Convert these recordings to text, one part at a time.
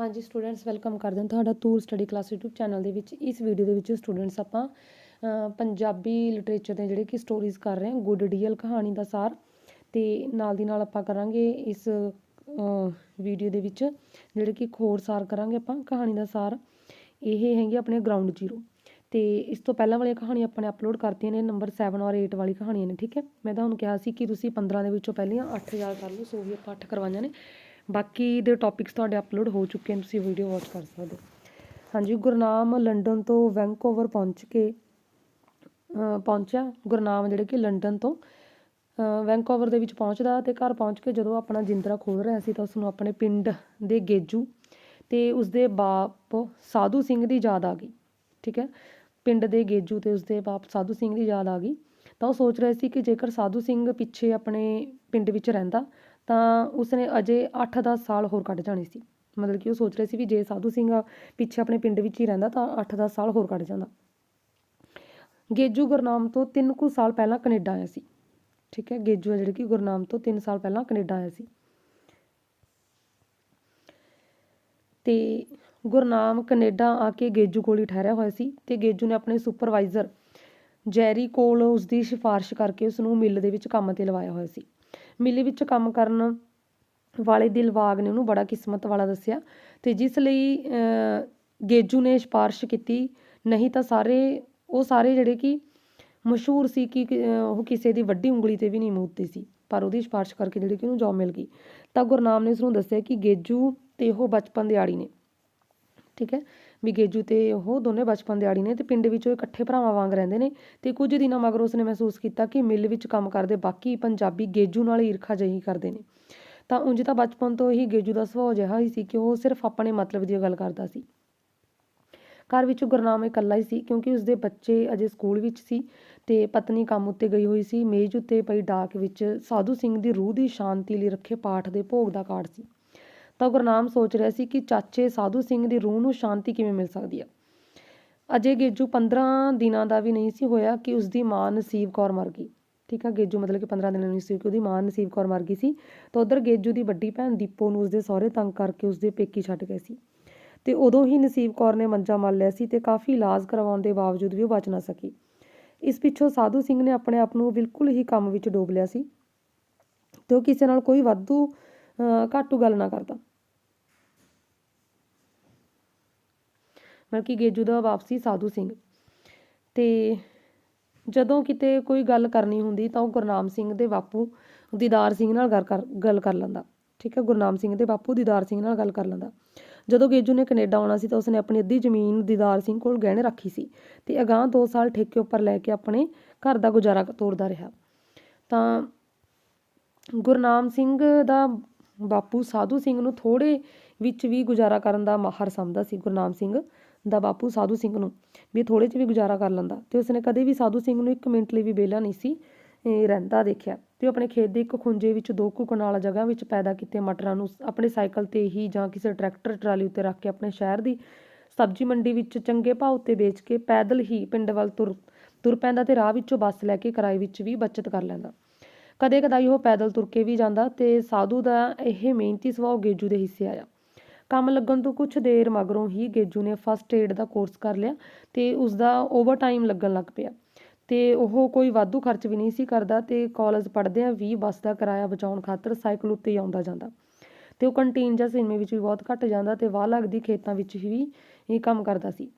ਹਾਂਜੀ students welcome ਕਰਦੇ ਹਾਂ ਤੁਹਾਡਾ Toor study class YouTube channel ਦੇ ਵਿੱਚ। ਇਸ ਵੀਡੀਓ ਦੇ ਵਿੱਚ ਸਟੂਡੈਂਟਸ ਆਪਾਂ ਪੰਜਾਬੀ ਲਿਟਰੇਚਰ ਦੇ ਜਿਹੜੇ ਕਿ ਸਟੋਰੀਜ਼ ਕਰ ਰਹੇ ਹਾਂ ਗੁੱਡ ਡੀਅਲ ਕਹਾਣੀ ਦਾ ਸਾਰ। ਤੇ ਨਾਲ ਦੀ ਨਾਲ ਆਪਾਂ ਕਰਾਂਗੇ ਇਸ ਵੀਡੀਓ ਦੇ ਵਿੱਚ ਜਿਹੜੇ ਕਿ ਇੱਕ ਹੋਰ ਸਾਰ ਕਰਾਂਗੇ ਆਪਾਂ ਕਹਾਣੀ ਦਾ ਸਾਰ। ਇਹ ਹੈਗੀ ਆਪਣੇ ਗਰਾਊਂਡ ਜ਼ੀਰੋ ਤੇ ਇਸ ਤੋਂ ਪਹਿਲਾਂ ਵਾਲੀਆਂ ਕਹਾਣੀਆਂ ਆਪਾਂ ਨੇ ਅਪਲੋਡ ਕਰਤੀਆਂ ਨੇ ਨੰਬਰ 7 ਔਰ 8 ਵਾਲੀ ਕਹਾਣੀਆਂ ਨੇ, ਠੀਕ ਹੈ? ਮੈਂ ਤੁਹਾਨੂੰ ਕਿਹਾ ਸੀ ਕਿ ਤੁਸੀਂ 15 ਦੇ ਵਿੱਚੋਂ ਪਹਿਲੀਆਂ 8 ਯਾਦ ਕਰ ਲਓ, ਸੋ ਵੀ ਆਪਾਂ 8 ਕਰਵਾਈਆਂ ਨੇ। ਬਾਕੀ ਦੇ ਟੌਪਿਕਸ ਤੁਹਾਡੇ ਅਪਲੋਡ ਹੋ ਚੁੱਕੇ ਨੇ, ਤੁਸੀਂ ਵੀਡੀਓ ਵਾਚ ਕਰ ਸਕਦੇ ਹੋ। ਹਾਂਜੀ ਗੁਰਨਾਮ ਲੰਡਨ ਤੋਂ ਵੈਂਕੂਵਰ ਪਹੁੰਚ ਕੇ ਪਹੁੰਚਿਆ। ਗੁਰਨਾਮ ਜਿਹੜੇ ਕਿ ਲੰਡਨ ਤੋਂ ਵੈਂਕੂਵਰ ਦੇ ਵਿੱਚ ਪਹੁੰਚਦਾ ਤੇ ਘਰ ਪਹੁੰਚ ਕੇ ਜਦੋਂ ਆਪਣਾ ਜਿੰਦਰਾ ਖੋਲ ਰਿਹਾ ਸੀ ਤਾਂ ਉਸ ਨੂੰ ਆਪਣੇ ਪਿੰਡ ਦੇ ਗੇਜੂ ਤੇ ਉਸਦੇ ਬਾਪ ਸਾਧੂ ਸਿੰਘ ਦੀ ਯਾਦ ਆ ਗਈ, ਠੀਕ ਹੈ? ਪਿੰਡ ਦੇ ਗੇਜੂ ਤੇ ਉਸਦੇ ਬਾਪ ਸਾਧੂ ਸਿੰਘ ਦੀ ਯਾਦ ਆ ਗਈ। ਤਾਂ ਉਹ ਸੋਚ ਰਿਹਾ ਸੀ ਕਿ ਜੇਕਰ ਸਾਧੂ ਸਿੰਘ ਪਿੱਛੇ ਆਪਣੇ ਪਿੰਡ ਵਿੱਚ ਰਹਿੰਦਾ ਤਾਂ ਉਸਨੇ ਅਜੇ 8-10 ਸਾਲ ਹੋਰ ਕੱਢ ਜਾਣੇ ਸੀ। ਮਤਲਬ ਕਿ ਉਹ ਸੋਚ ਰਿਹਾ ਸੀ ਵੀ ਜੇ ਸਾਧੂ ਸਿੰਘ ਪਿੱਛੇ ਆਪਣੇ ਪਿੰਡ ਵਿੱਚ ਹੀ ਰਹਿੰਦਾ ਤਾਂ 8-10 ਸਾਲ ਹੋਰ ਕੱਢ ਜਾਂਦਾ। ਗੇਜੂ ਗੁਰਨਾਮ ਤੋਂ 3 ਕੁ ਸਾਲ ਪਹਿਲਾਂ ਕੈਨੇਡਾ ਆਇਆ ਸੀ। ਠੀਕ ਹੈ, ਗੇਜੂ ਹੈ ਜਿਹੜੀ ਕਿ ਗੁਰਨਾਮ ਤੋਂ 3 ਸਾਲ ਪਹਿਲਾਂ ਕੈਨੇਡਾ ਆਇਆ ਸੀ। ਤੇ ਗੁਰਨਾਮ ਕੈਨੇਡਾ ਆ ਕੇ ਗੇਜੂ ਕੋਲ ਹੀ ਠਹਿਰਿਆ ਹੋਇਆ ਸੀ ਤੇ ਗੇਜੂ ਨੇ ਆਪਣੇ ਸੁਪਰਵਾਈਜ਼ਰ ਜੈਰੀ ਕੋਲ ਉਸ ਦੀ ਸਿਫਾਰਿਸ਼ ਕਰਕੇ ਉਸ ਨੂੰ ਮਿੱਲ ਦੇ ਵਿੱਚ ਕੰਮ ਤੇ ਲਵਾਇਆ ਹੋਇਆ ਸੀ। ਮਿੱਲ ਵਿੱਚ ਕੰਮ ਕਰਨ ਵਾਲੇ ਦਿਲਬਾਗ ਨੇ ਉਹਨੂੰ ਬੜਾ ਕਿਸਮਤ ਵਾਲਾ ਦੱਸਿਆ ਤੇ ਜਿਸ ਲਈ ਗੇਜੂ ਨੇ ਸਿਫਾਰਿਸ਼ ਕੀਤੀ, ਨਹੀਂ ਤਾਂ ਸਾਰੇ, ਉਹ ਸਾਰੇ ਜਿਹੜੇ ਕਿ ਮਸ਼ਹੂਰ ਸੀ ਕਿ ਉਹ ਕਿਸੇ ਦੀ ਵੱਡੀ ਉਂਗਲੀ ਤੇ ਵੀ ਨਹੀਂ ਮੂਦਦੇ ਸੀ, ਪਰ ਉਹਦੀ ਸਿਫਾਰਿਸ਼ ਕਰਕੇ ਜਿਹੜੀ ਕਿ ਉਹਨੂੰ ਜੌਬ ਮਿਲ ਗਈ। ਤਾਂ ਗੁਰਨਾਮ ਨੇ ਉਸਨੂੰ ਦੱਸਿਆ ਕਿ ਗੇਜੂ ਤੇ ਉਹ ਬਚਪਨ ਦੇ ਆੜੀ ਨੇ, ਠੀਕ ਹੈ? ਵੀ ਗੇਜੂ ਤੇ ਉਹ ਦੋਨੇ ਬਚਪਨ ਦੇ ਆੜੀ ਨੇ ਤੇ ਪਿੰਡ ਵਿੱਚ ਉਹ ਇਕੱਠੇ ਭਰਾਵਾਂ ਵਾਂਗ ਰਹਿੰਦੇ ਨੇ ਤੇ ਕੁਝ ਦਿਨਾਂ ਮਗਰ ਉਸਨੇ ਮਹਿਸੂਸ ਕੀਤਾ ਕਿ ਮਿੱਲ ਵਿੱਚ ਕੰਮ ਕਰਦੇ ਬਾਕੀ ਪੰਜਾਬੀ ਗੇਜੂ ਨਾਲ ਈਰਖਾ ਜਿਹੀ ਕਰਦੇ ਨੇ। ਤਾਂ ਉਂਝ ਤਾਂ ਬਚਪਨ ਤੋਂ ਹੀ ਗੇਜੂ ਦਾ ਸੁਭਾਅ ਅਜਿਹਾ ਹੀ ਸੀ ਕਿ ਉਹ ਸਿਰਫ ਆਪਣੇ ਮਤਲਬ ਦੀ ਗੱਲ ਕਰਦਾ ਸੀ। ਘਰ ਵਿੱਚ ਗੁਰਨਾਮ ਇਕੱਲਾ ਹੀ ਸੀ ਕਿਉਂਕਿ ਉਸਦੇ ਬੱਚੇ ਅਜੇ ਸਕੂਲ ਵਿੱਚ ਸੀ ਤੇ ਪਤਨੀ ਕੰਮ ਉੱਤੇ ਗਈ ਹੋਈ ਸੀ। ਮੇਜ਼ ਉੱਤੇ ਪਈ ਡਾਕ ਵਿੱਚ ਸਾਧੂ ਸਿੰਘ ਦੀ ਰੂਹ ਦੀ ਸ਼ਾਂਤੀ ਲਈ ਰੱਖੇ ਪਾਠ ਦੇ ਭੋਗ ਦਾ ਕਾਰਡ ਸੀ। ਤਾਂ ਗੁਰਨਾਮ ਸੋਚ ਰਿਹਾ ਸੀ ਕਿ ਚਾਚੇ ਸਾਧੂ ਸਿੰਘ ਦੀ ਰੂਹ ਨੂੰ ਸ਼ਾਂਤੀ ਕਿਵੇਂ ਮਿਲ ਸਕਦੀ ਹੈ ਅਜੇ ਗੇਜੂ 15 ਦਿਨਾਂ ਦਾ ਵੀ ਨਹੀਂ ਸੀ ਹੋਇਆ ਕਿ ਉਸਦੀ ਮਾਂ ਨਸੀਬ ਕੌਰ ਮਰ ਗਈ। ਠੀਕ ਆ, ਗੇਜੂ ਮਤਲਬ ਕਿ 15 ਦਿਨਾਂ ਨਹੀਂ ਸੀ ਕਿ ਉਹਦੀ ਮਾਂ ਨਸੀਬ ਕੌਰ ਮਰ ਗਈ ਸੀ। ਤਾਂ ਉਧਰ ਗੇਜੂ ਦੀ ਵੱਡੀ ਭੈਣ ਦੀਪੋ ਨੂੰ ਉਸਦੇ ਸਹੁਰੇ ਤੰਗ ਕਰਕੇ ਉਸਦੇ ਪੇਕੀ ਛੱਡ ਗਏ ਸੀ। ਤੇ ਉਦੋਂ ਹੀ ਨਸੀਬ ਕੌਰ ਨੇ ਮੰਜਾ ਮਲ ਲਿਆ ਸੀ ਤੇ ਕਾਫੀ ਇਲਾਜ ਕਰਵਾਉਣ ਦੇ ਬਾਵਜੂਦ ਵੀ ਉਹ ਬਚ ਨਾ ਸਕੀ। ਇਸ ਪਿੱਛੋਂ ਸਾਧੂ ਸਿੰਘ ਨੇ ਆਪਣੇ ਆਪ ਨੂੰ ਬਿਲਕੁਲ ਹੀ ਕੰਮ ਵਿੱਚ ਡੋਬ ਲਿਆ ਸੀ। ਤੇ ਉਹ ਕਿਸੇ ਨਾਲ ਕੋਈ ਵਾਧੂ ਘਾਟੂ ਗੱਲ ਨਾ ਕਰਦਾ। ਮਤਲਬ ਕਿ ਗੇਜੂ ਦਾ ਬਾਪ ਸੀ ਸਾਧੂ ਸਿੰਘ। ਤੇ ਜਦੋਂ ਕਿਤੇ ਕੋਈ ਗੱਲ ਕਰਨੀ ਹੁੰਦੀ ਤਾਂ ਉਹ ਗੁਰਨਾਮ ਸਿੰਘ ਦੇ ਬਾਪੂ ਦੀਦਾਰ ਸਿੰਘ ਨਾਲ ਗੱਲ ਕਰ ਗੱਲ ਕਰ ਲੈਂਦਾ। ਠੀਕ ਹੈ, ਗੁਰਨਾਮ ਸਿੰਘ ਦੇ ਬਾਪੂ ਦੀਦਾਰ ਸਿੰਘ ਨਾਲ ਗੱਲ ਕਰ ਲੈਂਦਾ। ਜਦੋਂ ਗੇਜੂ ਨੇ ਕੈਨੇਡਾ ਆਉਣਾ ਸੀ ਤਾਂ ਉਸਨੇ ਆਪਣੀ ਅੱਧੀ ਜ਼ਮੀਨ ਦੀਦਾਰ ਸਿੰਘ ਕੋਲ ਗਹਿਣੇ ਰੱਖੀ ਸੀ ਤੇ ਅਗਾਂਹ 2 ਸਾਲ ਠੇਕੇ ਉੱਪਰ ਲੈ ਕੇ ਆਪਣੇ ਘਰ ਦਾ ਗੁਜ਼ਾਰਾ ਤੋਰਦਾ ਰਿਹਾ। ਤਾਂ ਗੁਰਨਾਮ ਸਿੰਘ ਦਾ ਬਾਪੂ ਸਾਧੂ ਸਿੰਘ ਨੂੰ ਥੋੜੇ ਵਿੱਚ ਵੀ ਗੁਜ਼ਾਰਾ ਕਰਨ ਦਾ ਮਾਹਰ ਸਮਝਦਾ ਸੀ। ਗੁਰਨਾਮ ਸਿੰਘ ਦਾ ਬਾਪੂ ਸਾਧੂ ਸਿੰਘ ਨੂੰ ਵੀ ਥੋੜੇ 'ਚ ਵੀ ਗੁਜ਼ਾਰਾ ਕਰ ਲੈਂਦਾ ਤੇ ਉਸਨੇ ਕਦੇ ਵੀ ਸਾਧੂ ਸਿੰਘ ਨੂੰ ਇੱਕ ਮਿੰਟ ਲਈ ਵੀ ਵਿਹਲਾ ਨਹੀਂ ਸੀ ਰਹਿੰਦਾ ਦੇਖਿਆ ਤੇ ਉਹ ਆਪਣੇ ਖੇਤ ਦੇ ਇੱਕ ਖੁੰਝੇ ਵਿੱਚ ਦੋ ਕੁ ਵਾਲਾ ਜਗ੍ਹਾ ਵਿੱਚ ਪੈਦਾ ਕੀਤੇ ਮਟਰਾਂ ਨੂੰ ਆਪਣੇ ਸਾਈਕਲ ਤੇ ਹੀ ਜਾਂ ਕਿਸੇ ਟਰੈਕਟਰ ਟਰਾਲੀ ਉੱਤੇ ਰੱਖ ਕੇ ਆਪਣੇ ਸ਼ਹਿਰ ਦੀ ਸਬਜ਼ੀ ਮੰਡੀ ਵਿੱਚ ਚੰਗੇ ਭਾਅ ਉੱਤੇ ਵੇਚ ਕੇ ਪੈਦਲ ਹੀ ਪਿੰਡ ਵੱਲ ਤੁਰ ਤੁਰ ਪੈਂਦਾ ਤੇ ਰਾਹ ਵਿੱਚੋਂ ਬੱਸ ਲੈ ਕੇ ਕਿਰਾਏ ਵਿੱਚ ਵੀ ਬਚਤ ਕਰ ਲੈਂਦਾ। ਕਦੇ ਕਦਾਈ ਉਹ ਪੈਦਲ ਤੁਰ ਕੇ ਵੀ ਜਾਂਦਾ ਤੇ ਸਾਧੂ ਦਾ ਇਹ ਮਿਹਨਤੀ ਸੁਭਾਅ ਗੇਜੂ ਦੇ ਹਿੱਸੇ ਆਇਆ। ਕੰਮ ਲੱਗਣ ਤੋਂ ਕੁਝ ਦੇਰ ਮਗਰੋਂ ਹੀ ਗੇਜੂ ਨੇ ਫਸਟ ਏਡ ਦਾ ਕੋਰਸ ਕਰ ਲਿਆ ਤੇ ਉਸ ਦਾ ਓਵਰ ਟਾਈਮ ਲੱਗਣ ਲੱਗ ਪਿਆ। ਤੇ ਉਹ ਕੋਈ ਵਾਧੂ ਖਰਚ ਵੀ ਨਹੀਂ ਸੀ ਕਰਦਾ ਤੇ ਕਾਲਜ ਪੜ੍ਹਦਿਆਂ ਵੀ ਬੱਸ ਦਾ ਕਿਰਾਇਆ ਬਚਾਉਣ ਖਾਤਰ ਸਾਈਕਲ ਉੱਤੇ ਆਉਂਦਾ ਜਾਂਦਾ। ਤੇ ਉਹ ਕੰਟੀਨ ਜਾਂ ਸਿਨੇਮੇ ਵਿੱਚ ਵੀ ਬਹੁਤ ਘੱਟ ਜਾਂਦਾ ਤੇ ਵਾਹ ਲੱਗਦੀ ਖੇਤਾਂ ਵਿੱਚ ਹੀ ਇਹ ਕੰਮ ਕਰਦਾ ਸੀ।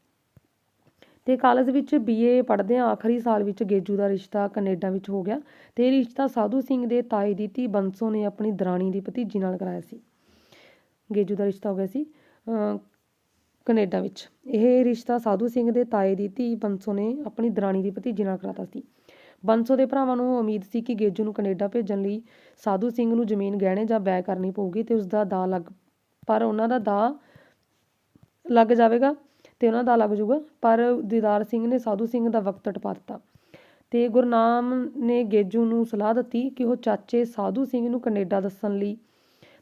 ਤੇ ਕਾਲਜ ਵਿੱਚ ਬੀਏ ਪੜ੍ਹਦਿਆਂ ਆਖਰੀ ਸਾਲ ਵਿੱਚ ਗੇਜੂ ਦਾ ਰਿਸ਼ਤਾ ਕੈਨੇਡਾ ਵਿੱਚ ਹੋ ਗਿਆ ਤੇ ਇਹ ਰਿਸ਼ਤਾ ਸਾਧੂ ਸਿੰਘ ਦੇ ਤਾਏ ਦੀ ਧੀ ਬੰਸੋ ਨੇ ਆਪਣੀ ਦਰਾਣੀ ਦੀ ਭਤੀਜੀ ਨਾਲ ਕਰਾਇਆ ਸੀ। ਗੇਜੂ ਦਾ ਰਿਸ਼ਤਾ ਹੋ ਗਿਆ ਸੀ ਅਹ, ਕੈਨੇਡਾ ਵਿੱਚ। ਇਹ ਰਿਸ਼ਤਾ ਸਾਧੂ ਸਿੰਘ ਦੇ ਤਾਏ ਦੀ ਧੀ ਬੰਸੋ ਨੇ ਆਪਣੀ ਦਰਾਣੀ ਦੀ ਭਤੀਜੀ ਨਾਲ ਕਰਾਤਾ ਸੀ। ਬੰਸੋ ਦੇ ਭਰਾਵਾਂ ਨੂੰ ਉਮੀਦ ਸੀ ਕਿ ਗੇਜੂ ਨੂੰ ਕੈਨੇਡਾ ਭੇਜਣ ਲਈ ਸਾਧੂ ਸਿੰਘ ਨੂੰ ਜ਼ਮੀਨ ਗਹਿਣੇ ਜਾਂ ਬੈ ਕਰਨੀ ਪਊਗੀ ਤੇ ਉਸ ਦਾ ਦਾ ਲੱਗ ਪਰ ਉਹਨਾਂ ਦਾ ਦਾ ਲੱਗ ਜਾਵੇਗਾ ਤੇ ਉਹਨਾਂ ਦਾ ਲੱਗ ਜਾਊਗਾ ਪਰ ਦੀਦਾਰ ਸਿੰਘ ਨੇ ਸਾਧੂ ਸਿੰਘ ਦਾ ਵਕਤ ਟਪਾ ਦਿੱਤਾ ਤੇ ਗੁਰਨਾਮ ਨੇ ਗੇਜੂ ਨੂੰ ਸਲਾਹ ਦਿੱਤੀ ਕਿ ਉਹ ਚਾਚੇ ਸਾਧੂ ਸਿੰਘ ਨੂੰ ਕੈਨੇਡਾ ਦੱਸਣ ਲਈ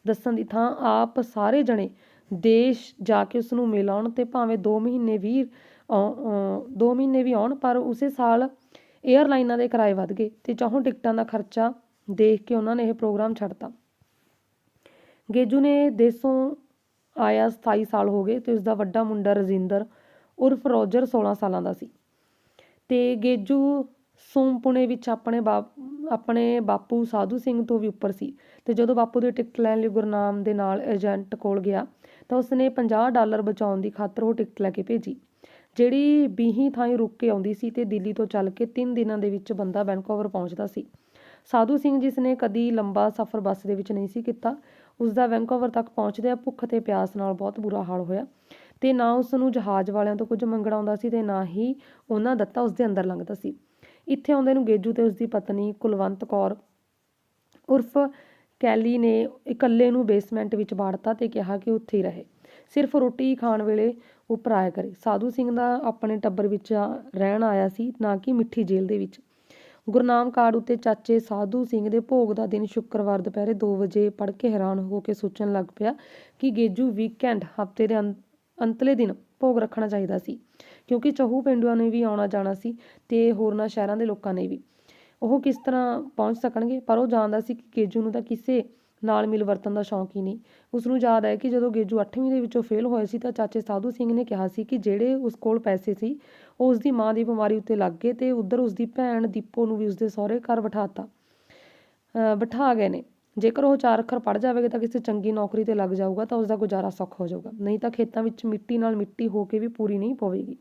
ਦੱਸਣ ਦੀ ਥਾਂ, ਆਪ ਸਾਰੇ ਜਣੇ ਦੇਸ਼ ਜਾ ਕੇ ਉਸ ਨੂੰ ਮਿਲ ਆਉਣ ਤੇ ਭਾਵੇਂ 2 ਮਹੀਨੇ ਵੀ 2 ਮਹੀਨੇ ਵੀ ਆਉਣ, ਪਰ ਉਸੇ ਸਾਲ 에ਅਰਲਾਈਨਾਂ ਦੇ ਕਿਰਾਏ ਵੱਧ ਗਏ ਤੇ ਚਾਹੋਂ ਟਿਕਟਾਂ ਦਾ ਖਰਚਾ ਦੇਖ ਕੇ ਉਹਨਾਂ ਨੇ ਇਹ ਪ੍ਰੋਗਰਾਮ ਛੱਡਤਾ ਗੇਜੂ ਨੇ ਦੇਸੋਂ ਆਇਆ 27 ਸਾਲ ਹੋ ਗਏ ਤੇ ਉਸਦਾ ਵੱਡਾ ਮੁੰਡਾ ਰਜਿੰਦਰ ਉਰਫ ਰੋਜਰ 16 ਸਾਲਾਂ ਦਾ ਸੀ। ਤੇ ਗੇਜੂ ਸੋਮਪੁਣੇ ਵਿੱਚ ਆਪਣੇ ਬਾਪ ਆਪਣੇ ਬਾਪੂ ਸਾਧੂ ਸਿੰਘ ਤੋਂ ਵੀ ਉੱਪਰ ਸੀ ਤੇ ਜਦੋਂ ਬਾਪੂ ਦੀ ਟਿਕਟ ਲੈਣ ਲਈ ਗੁਰਨਾਮ ਦੇ ਨਾਲ ਏਜੰਟ ਕੋਲ ਗਿਆ ਤਾਂ ਉਸਨੇ 50 ਡਾਲਰ ਬਚਾਉਣ ਦੀ ਖਾਤਰ ਉਹ ਟਿਕਟ ਲੈ ਕੇ ਭੇਜੀ। ਜਿਹੜੀ ਵੀਹੀ ਥਾਈਂ ਰੁਕ ਕੇ ਆਉਂਦੀ ਸੀ ਤੇ ਦਿੱਲੀ ਤੋਂ ਚੱਲ ਕੇ 3 ਦਿਨਾਂ ਦੇ ਵਿੱਚ ਬੰਦਾ ਵੈਨਕੂਵਰ ਪਹੁੰਚਦਾ ਸੀ। ਸਾਧੂ ਸਿੰਘ ਜਿਸ ਨੇ ਕਦੀ ਲੰਬਾ ਸਫ਼ਰ ਬੱਸ ਦੇ ਵਿੱਚ ਨਹੀਂ ਸੀ ਕੀਤਾ। ਉਸ ਦਾ ਵੈਨਕੂਵਰ ਤੱਕ ਪਹੁੰਚਦਿਆਂ ਭੁੱਖ ਤੇ ਪਿਆਸ ਨਾਲ ਬਹੁਤ ਬੁਰਾ ਹਾਲ ਹੋਇਆ ਤੇ ਨਾ ਉਸ ਨੂੰ ਜਹਾਜ਼ ਵਾਲਿਆਂ ਤੋਂ ਕੁਝ ਮੰਗਣਾ ਆਉਂਦਾ ਸੀ ਤੇ ਨਾ ਹੀ ਉਹਨਾਂ ਦਿੱਤਾ ਉਸ ਦੇ ਅੰਦਰ ਲੰਘਦਾ ਸੀ। ਇੱਥੇ ਆਉਂਦੇ ਨੂੰ ਗੇਜੂ ਤੇ ਉਸ ਦੀ ਪਤਨੀ ਕੁਲਵੰਤ ਕੌਰ। ਉਰਫ ਕੈਲੀ ਨੇ ਇਕੱਲੇ ਨੂੰ ਬੇਸਮੈਂਟ ਵਿੱਚ ਬਾੜਤਾ ਤੇ ਕਿਹਾ ਕਿ ਉੱਥੇ ਹੀ ਰਹੇ। ਸਿਰਫ ਰੋਟੀ ਖਾਣ ਵੇਲੇ ਉੱਪਰ ਆਇਆ ਕਰੇ। ਸਾਧੂ ਸਿੰਘ ਦਾ ਆਪਣੇ ਟੱਬਰ ਵਿੱਚ ਰਹਿਣ ਆਇਆ ਸੀ, ਨਾ ਕਿ ਮਿੱਠੀ ਜੇਲ੍ਹ ਦੇ ਵਿੱਚ। ਗੁਰਨਾਮ ਕਾਰਡ ਉੱਤੇ ਚਾਚੇ ਸਾਧੂ ਸਿੰਘ ਦੇ ਭੋਗ ਦਾ ਦਿਨ ਸ਼ੁੱਕਰਵਾਰ ਦੁਪਹਿਰੇ 2 ਵਜੇ ਪੜ੍ਹ ਕੇ ਹੈਰਾਨ ਹੋ ਕੇ ਸੋਚਣ ਲੱਗ ਪਿਆ ਕਿ ਗੇਜੂ ਵੀਕਐਂਡ ਹਫ਼ਤੇ ਦੇ ਅੰਤ- ਅੰਤਲੇ ਦਿਨ ਭੋਗ ਰੱਖਣਾ ਚਾਹੀਦਾ ਸੀ ਕਿਉਂਕਿ ਚਹੂ ਪਿੰਡੂਆਂ ਨੇ ਵੀ ਆਉਣਾ ਜਾਣਾ ਸੀ ਤੇ ਹੋਰਨਾਂ ਸ਼ਹਿਰਾਂ ਦੇ ਲੋਕਾਂ ਨੇ ਵੀ। ਉਹ ਕਿਸ ਤਰ੍ਹਾਂ ਪਹੁੰਚ ਸਕਣਗੇ? ਪਰ ਉਹ ਜਾਣਦਾ ਸੀ ਕਿ ਗੇਜੂ ਨੂੰ ਤਾਂ ਕਿਸੇ ਨਾਲ ਮਿਲ ਵਰਤਨ ਦਾ ਸ਼ੌਂਕ ਹੀ ਨਹੀਂ। ਉਸ ਨੂੰ ਯਾਦ ਹੈ ਕਿ ਜਦੋਂ ਗੇਜੂ 8ਵੀਂ ਦੇ ਵਿੱਚੋਂ ਫੇਲ ਹੋਇਆ ਸੀ ਤਾਂ ਚਾਚੇ ਸਾਧੂ ਸਿੰਘ ਨੇ ਕਿਹਾ ਸੀ ਕਿ ਜਿਹੜੇ ਉਸ ਕੋਲ ਪੈਸੇ ਸੀ ਉਹ ਉਸ ਦੀ ਮਾਂ ਦੀ ਬਿਮਾਰੀ ਉੱਤੇ ਲੱਗ ਗਏ ਤੇ ਉਧਰ ਉਸ ਦੀ ਭੈਣ ਦੀਪੋ ਨੂੰ ਵੀ ਉਸਦੇ ਸਹੁਰੇ ਘਰ ਬਿਠਾਤਾ ਅ, ਬਿਠਾ ਗਏ ਨੇ। ਜੇਕਰ ਉਹ ਚਾਰ ਅੱਖਰ ਪੜ੍ਹ ਜਾਵੇਗਾ ਤਾਂ ਕਿਸੇ ਚੰਗੀ ਨੌਕਰੀ ਤੇ ਲੱਗ ਜਾਊਗਾ ਤਾਂ ਉਸ ਦਾ ਗੁਜ਼ਾਰਾ ਸੌਖਾ ਹੋ ਜਾਊਗਾ। ਨਹੀਂ ਤਾਂ ਖੇਤਾਂ ਵਿੱਚ ਮਿੱਟੀ ਨਾਲ ਮਿੱਟੀ ਹੋ ਕੇ ਵੀ ਪੂਰੀ ਨਹੀਂ ਪਵੇਗੀ।